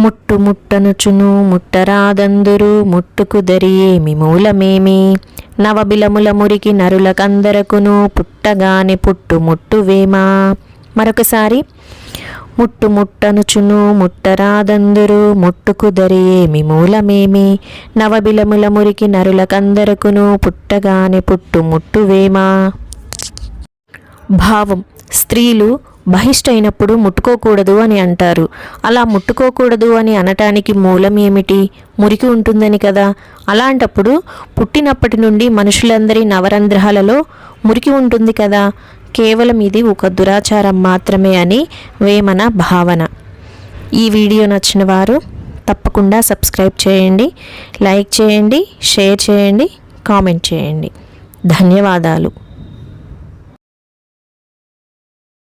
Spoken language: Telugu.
ముట్టు ముట్టనుచును ముట్టరాదందురు ముట్టుకు దరియేమి మూలమేమి? నవబిలముల మురికి నరులకందరకును పుట్టగాని పుట్టు ముట్టువేమా? మరొకసారి. ముట్టు ముట్టనుచును ముట్టరాదందురు ముట్టుకు దరియేమి మూలమేమి? నవబిలముల మురికి నరులకందరకును పుట్టగాని పుట్టు ముట్టువేమా? భావం. స్త్రీలు బహిష్టైనప్పుడు ముట్టుకోకూడదు అని అంటారు. అలా ముట్టుకోకూడదు అని అనటానికి మూలం ఏమిటి? మురికి ఉంటుందని కదా? అలాంటప్పుడు పుట్టినప్పటి నుండి మనుషులందరి నవరంధ్రాలలో మురికి ఉంటుంది కదా? కేవలం ఇది ఒక దురాచారం మాత్రమే అని వేమన భావన. ఈ వీడియో నచ్చిన వారు తప్పకుండా సబ్స్క్రైబ్ చేయండి లైక్ చేయండి షేర్ చేయండి కామెంట్ చేయండి. ధన్యవాదాలు.